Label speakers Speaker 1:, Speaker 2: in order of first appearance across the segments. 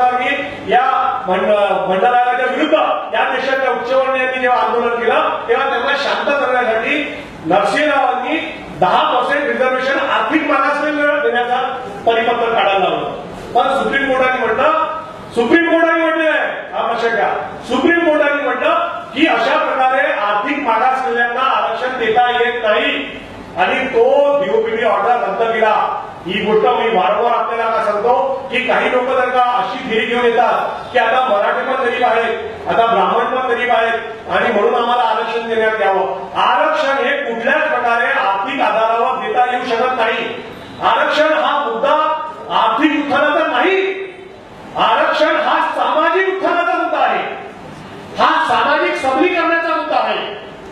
Speaker 1: प्रकारनी या मंड- मंडळाच्या विरुद्ध या देशाच्या उच्चवर्णीयांनी जेव्हा आंदोलन केलं तेव्हा त्यांना शांत करण्यासाठी नरसिंहरावांनी दहा पर्सेंट रिझर्वेशन आर्थिक मागासलेला देण्याचा परिपत्र काढायला लावलं. पण सुप्रीम कोर्टाने म्हटलं सुप्रीम कोर्टाने म्हटलेलं आहे हा लक्षात घ्या. सुप्रीम कोर्टाने म्हटलं की अशा प्रकारे आर्थिक मागासलेल्यांना आरक्षण देता येत नाही. आणि तो डीओपीडी ऑर्डर रद्द केला. ही गोष्ट मी वारंवार आपल्याला का सांगतो की काही लोक जर का अशी थिरी घेऊन येतात की आता मराठी पण गरीब आहेत आता ब्राह्मण पण गरीब आहेत आणि म्हणून आम्हाला आरक्षण देण्यात यावं. आरक्षण हे कुठल्याच प्रकारे आर्थिक आधारावर देता येऊ शकत नाही. आरक्षण हा मुद्दा आर्थिक उत्थानाचा नाही. आरक्षण हा सामाजिक उत्थानाचा मुद्दा आहे हा सामाजिक सबलीकरणाचा मुद्दा आहे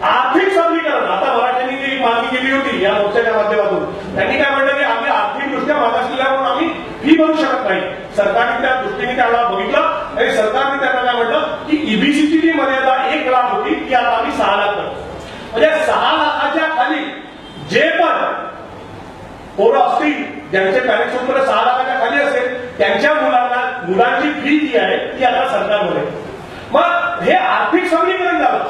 Speaker 1: आर्थिक सबलीकरण आता मराठ्यांनी जी मागणी केली होती या मोर्चाच्या माध्यमातून त्यांनी काय म्हणलं की आम्ही आर्थिकदृष्ट्या मागासलेल्या म्हणून आम्ही फी भरू शकत नाही सरकारने त्या दृष्टीने त्यावेळेला बघितलं आणि सरकारने त्यांना काय म्हटलं की ईबीसीची जी मर्यादा एक लाख होती ती आता आम्ही सहा लाख करतो. म्हणजे सहा लाखाच्या खाली जे पण पोरं असतील ज्यांचे पॅरेंट्स उत्पन्न सहा लाखाच्या खाली असेल त्यांच्या मुलांना मुलांची फी जी आहे ती आता सरकार भरेल मग हे आर्थिक सबलीकरण झालं.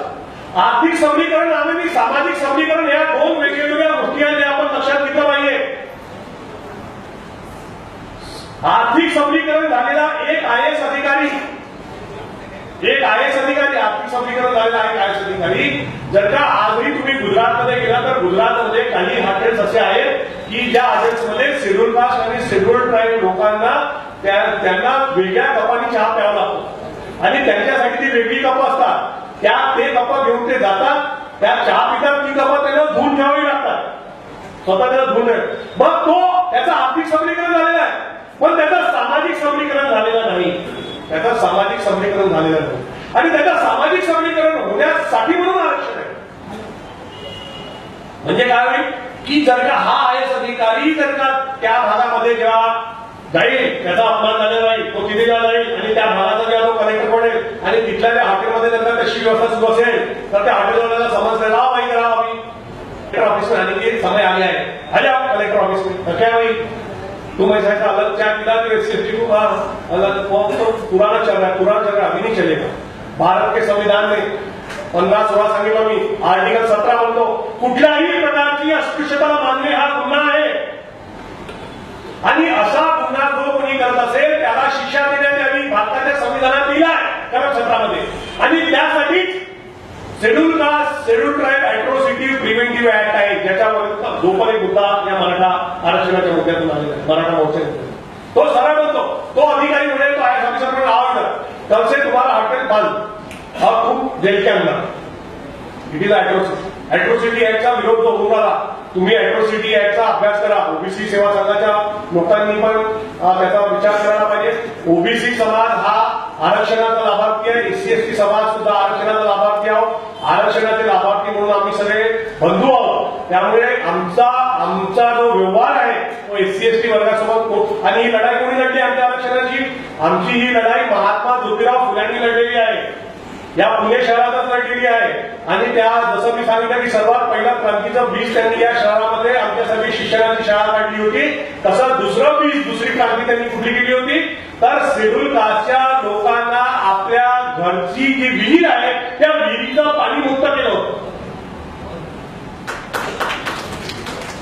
Speaker 1: आर्थिक सबलीकरण आणि सामाजिक सबलीकरण या दोन वेगवेगळ्या गोष्टी आहेत आपण लक्षात घेतलं पाहिजे आर्थिक सबलीकरण झालेला एक आय एस अधिकारी. एक आय एस अधिकारी आर्थिक सबलीकरण झालेला एक आय एस अधिकारी. जर का आजही तुम्ही गुजरातमध्ये गेला तर गुजरातमध्ये काही हॉटेल्स असे आहेत की ज्या हॉटेल्समध्ये शेड्यूल कास्ट आणि शेड्यूल ट्राईब लोकांना त्यांना वेगळ्या कपाने चहा प्यावा लागतो. आणि त्यांच्यासाठी ती वेगळी कप असतात. त्या ते कप घेऊन ते जातात. त्या चहा पितात ती कप त्यांना धुवून ठेवावी लागतात. स्वतः त्याला धुवून मग तो त्याचा आर्थिक सबलीकरण झालेला आहे. पण त्याचं सामाजिक सबलीकरण झालेलं नाही. त्याचं सामाजिक सबलीकरण झालेलं नाही. आणि त्याचं सामाजिक सबलीकरण होण्यासाठी म्हणून आरक्षण आहे. म्हणजे काय होईल? की जर का हा आय एस अधिकारी जर का त्या भागामध्ये जेव्हा जाईल त्याचा अपमान झालेला नाही तो तिथे जाईल आणि त्या भागाचा जेव्हा तो कलेक्टर पडेल आणि तिथल्या त्या हॉटेलमध्ये जर का तशी व्यवस्था सुरू असेल तर त्या हॉटेलवाल्याला समजलं राव माहिती राव आम्ही कलेक्टर ऑफिसमध्ये आले की समय आले आहे. आल्या कलेक्टर ऑफिसमध्ये. तर काय होईल? तुम ऐसा ऐसा अलग चाय मिला तो सेफ्टी को हाँ, अलग फॉर्म तो पुराना चल रहा है पुराना चल रहा है अभी नहीं चलेगा भारत के संविधान में पंधरा सोळा सांगितलं मी. आर्टिकल सतरा म्हणतो कुठल्याही प्रकारची अस्पृश्यता मानणे हा गुन्हा आहे. आणि असा गुन्हा जो कोणी करत असेल त्याला शिक्षा देण्यात यावी भारताच्या संविधानात दिला आहे कलम सतरामध्ये. आणि त्यासाठीच schedule caste schedule tribe atrocity preventive act आहे ज्याच्यावर जो पण एक मुद्दा आरक्षणाच्या मुद्द्यातून आलेला आहे मराठा मोर्चाच्या तो सरळ म्हणतो तो अधिकारी म्हणजे तो आय ऑफिसर म्हणून तसे तुम्हाला हॉटेल बंद हा खूप जेल के इट इज अॅट्रोसिटी अॅट्रोसिटी ऍक्टचा विरोध जो होऊन आला. तुम्ही अॅट्रोसिटी ऍक्टचा अभ्यास करा. ओबीसी सेवा संघाच्या लोकांनी पण त्याचा विचार करायला पाहिजे. ओबीसी समाज हा आरक्षणाचा लाभार्थी आहे. एससी एसटी समाज सुद्धा आरक्षणाचा लाभार्थी आहोत. आरक्षणाचे लाभार्थी म्हणून आम्ही सगळे बंधू त्यामुळे आमचा आमचा जो व्यवहार आहे तो एससी एसटी वर्गासोबत को- आणि ही लढाई कोणी लढली आमच्या आरक्षणाची? आमची ही लढाई महात्मा ज्योतिराव फुल्यांनी लढलेली आहे. या पुणे शहरातच लढलेली आहे. आणि त्या जसं मी सांगितलं की सर्वात पहिलं क्रांतीचं बीज त्यांनी या शहरामध्ये आमच्यासाठी शिक्षणाची शाळा काढली होती. तसं दुसरं बीज दुसरी क्रांती त्यांनी कुठली केली होती? तर शेड्यूल कास्टच्या लोकांना आपल्या घरची जी विहीर आहे त्या विहिरीचं पाणी मुक्त केलं होतं.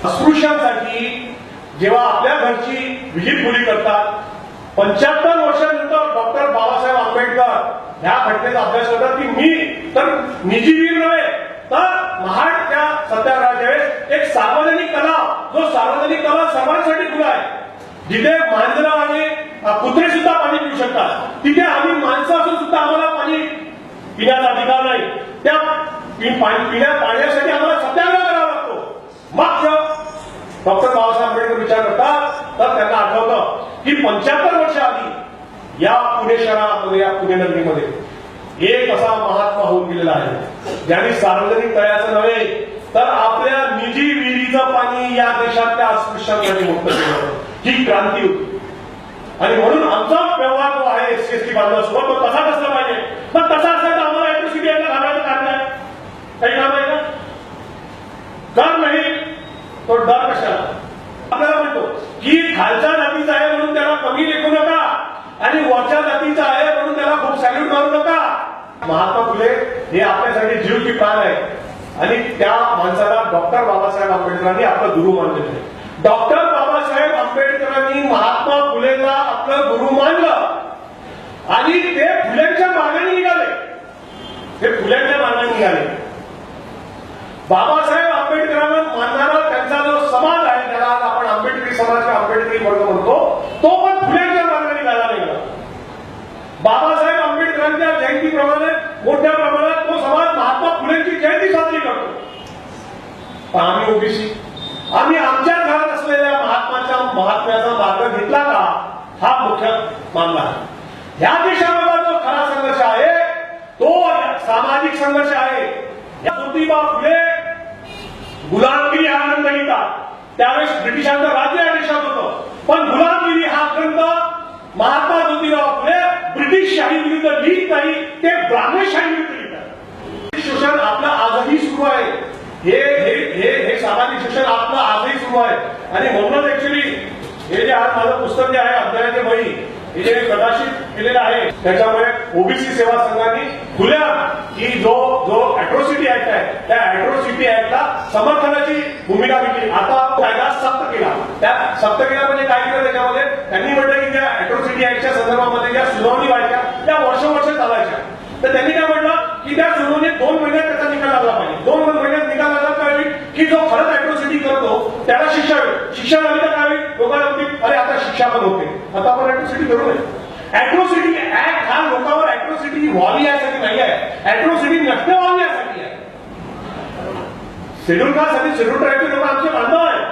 Speaker 1: अस्पृश्यांसाठी जेव्हा आपल्या घरची विहीर खुली करतात पंच्याहत्तर वर्षानंतर डॉक्टर बाबासाहेब आंबेडकर ह्या घटनेचा अभ्यास करतात की मी तर निजी वीर नव्हे तर महाडच्या सत्याग्रहाच्या वेळेस एक सार्वजनिक कला जो सार्वजनिक कला सर्वांसाठी खुला आहे. जिथे मांजरा आणि कुत्रे सुद्धा पाणी पिऊ शकतात. तिथे आम्ही माणसं असून सुद्धा आम्हाला पाणी पिण्याचा अधिकार नाही. त्या पाणी पिण्या पाण्यासाठी आम्हाला सत्याग्रह करावा लागतो. मग डॉक्टर बाबासाहेब आंबेडकर विचार करतात तर त्यांना आठवतं की पंच्याहत्तर वर्ष आधी या पुणे शहरामध्ये या पुणे नगरीमध्ये एक असा महात्मा होऊन गेलेला आहे. ज्यांनी सार्वजनिक तळ्याचं नव्हे तर आपल्या निजी विहिरीचं पाणी या देशातल्या अस्पृश्यांसाठी मुक्त केलं ही क्रांती होती. आणि म्हणून आमचा व्यवहार जो आहे एस एस टी बांधवासोबत तो तसाच असला पाहिजे? मग तसा असला तर आम्हाला इलेक्ट्रिसिटी यायला घालायचं कारण नाही काही काम आहे का नाही तो डर कशाला? आपल्याला म्हणतो की खालच्या जातीचा आहे म्हणून त्याला कमी लेखू नका आणि वरच्या जातीचा आहे म्हणून त्याला खूप सॅल्यूट मारू नका. महात्मा फुले हे आपल्यासाठी जीव की प्राण आहे. आणि त्या माणसाला डॉक्टर बाबासाहेब आंबेडकरांनी आपलं गुरु मानलेलं आहे डॉक्टर बाबासाहेब आंबेडकरांनी महात्मा फुलेला आपलं गुरु मानलं. आणि ते फुल्यांच्या मार्गाने निघाले. ते फुल्यांच्या मार्गाने निघाले. बाबासाहेब समाज आहे त्याला आज आपण आंबेडकरी समाज किंवा आंबेडकरी वर्ग म्हणतो. तो पण फुलेंच्या मार्गाने निघाला निघाला बाबासाहेब आंबेडकरांच्या जयंतीप्रमाणे मोठ्या प्रमाणात तो समाज महात्मा फुलेंची जयंती साजरी करतो. पण आम्ही ओबीसी. आम्ही आमच्या घरात असलेल्या महात्माच्या महात्म्याचा मार्ग घेतला का? हा मुख्य मामला आहे ह्या देशामधला जो खरा संघर्ष आहे तो सामाजिक संघर्ष आहे. या ज्योतिबा फुले गुलामगिरी आनंद गीता त्यावेळेस ब्रिटिशांचं राज्य या देशात होतं. पण गुलामगिरी हा ग्रंथ महात्मा ज्योतिराव फुले ब्रिटिश शाही विरुद्ध लिहित नाही ते ब्राह्मणशाही विरुद्ध लिहितात शोषण आपलं आजही सुरू आहे. हे हे हे हे सामाजिक शिक्षण आपलं आजही सुरू आहे. आणि म्हणूनच ऍक्च्युली हे जे आज माझं पुस्तक जे आहे अध्यायाचे बही हे जे मी केलेलं आहे. त्याच्यामुळे ओबीसी सेवा संघाने खुल्या की जो जो अॅट्रॉसिटी ऍक्ट आहे त्या अॅट्रॉसिटी ऍक्टला समर्थनाची भूमिका घेतली. आता कायदा सक्त केला. त्या सक्त केला म्हणजे काय केलं त्याच्यामध्ये? त्यांनी म्हटलं की त्या अॅट्रॉसिटी ऍक्टच्या संदर्भामध्ये ज्या सुनावणी व्हायच्या त्या वर्ष वर्ष चालायच्या. तर त्यांनी काय म्हटलं? की त्या सुनावणीत दोन महिन्यात त्याचा निकाल लागला पाहिजे. दोन महिन्यात निकाल लागला की जो खरंच अॅट्रॉसिटी करतो त्याला शिक्षा शिक्षा झाली तर काय लोकांना होती अरे आता शिक्षा पण होते. आता आपण अॅट्रॉसिटी करू नये. अॅट्रॉसिटी ऍक्ट हा लोकांवर अॅट्रॉसिटी व्हावी यासाठी नाही आहे. अॅट्रॉसिटी नष्ट व्हावी यासाठी आहे. शेड्यूल कास्टसाठी शेड्यूल ट्राईबचे लोक आमचे बांधव आहे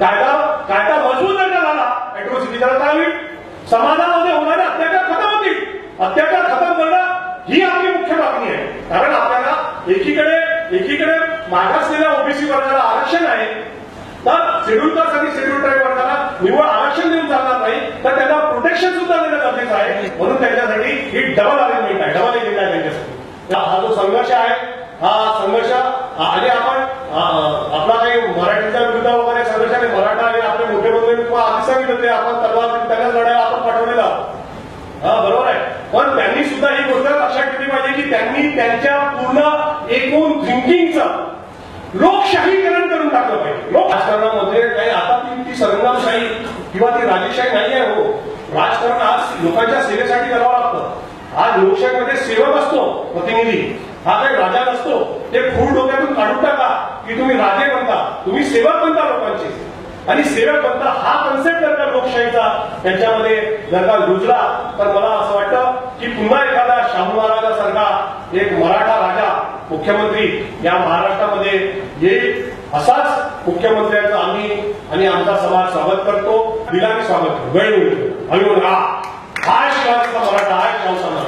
Speaker 1: कायदा कायदा मजबूत जर का झाला अॅट्रॉसिटी त्याला काय होईल? समाजामध्ये होणारे अत्याचार खतम होतील. अत्याचार खतम करणं ही आपली मुख्य मागणी आहे. कारण आपल्याला एकीकडे एकीकडे मागासलेल्या ओबीसी वर्गाला आरक्षण आहे. तर शेड्यूल कास्ट आणि शेड्यूल ट्राईब वर्गाला निवड आरक्षण देऊन चालणार नाही. तर त्यांना प्रोटेक्शन सुद्धा देणं गरजेचं आहे. म्हणून त्यांच्यासाठी ही डबल अरेंजमेंट आहे. डबल एजेंडा आहे त्यांच्यासाठी. हा जो संघर्ष आहे हा संघर्ष आणि आपण आपला काही मराठीच्या विरुद्ध वगैरे संघर्ष आणि मराठा आणि आपले मोठे बंधू तुम्हाला आधी सांगितलं ते आपण तलवार त्यांना लढायला आपण पाठवलेला हा बरोबर आहे. पण त्यांनी सुद्धा ही गोष्ट लक्षात ठेवली पाहिजे की त्यांनी त्यांच्या पूर्ण एकूण थिंकिंगचा लोकशाहीकरण करून टाकलं पाहिजे. लोक राजकारणामध्ये काही आता ती ती संगमशाही किंवा ती राजेशाही नाही आहे हो. राजकारण आज लोकांच्या सेवेसाठी करावं लागतं. आज लोकशाहीमध्ये सेवक असतो प्रतिनिधी. हा काही राजा नसतो. ते फूड डोक्यातून काढून टाका की तुम्ही राजे बनता. तुम्ही सेवक बनता लोकांचे. आणि सेवक बनता हा कन्सेप्ट जर का लोकशाहीचा त्यांच्यामध्ये जर का रुजला तर मला असं वाटतं की पुन्हा एखादा शाहू महाराजासारखा एक मराठा राजा मुख्यमंत्री या महाराष्ट्रामध्ये येईल असाच मुख्यमंत्र्यांचं आम्ही आणि आमचा समाज स्वागत करतो. दिलामी स्वागत करतो. वेळ मिळतो आम्ही हा. शिवाजीचा मराठा हा शिवसेना